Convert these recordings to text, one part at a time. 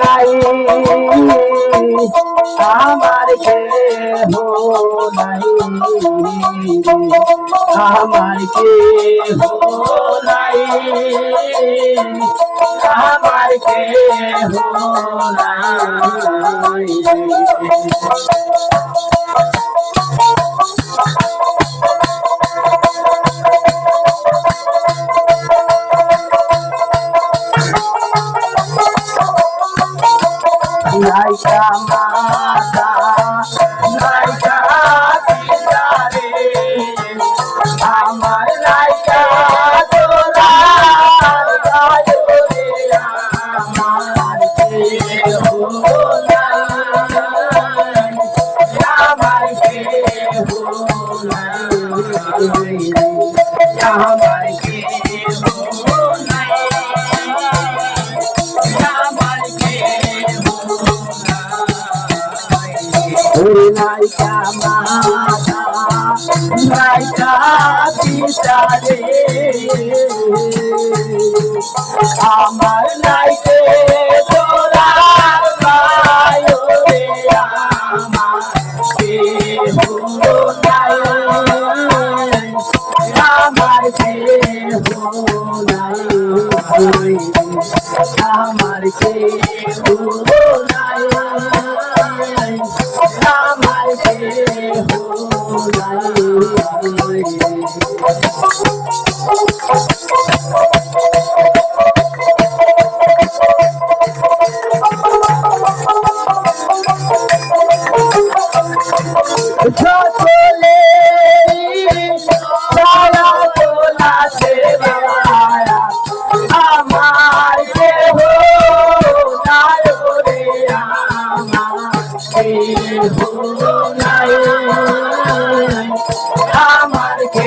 নাই আমার কেহ নাই আমার কেহ নাই আমার কেহ নাই নাইকা মা মাতা পিতা রে আমার নাইতে তোরা পায়ো রে আমার আমার আমার Touch আমার কে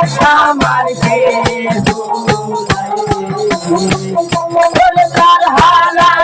আমার তার হারা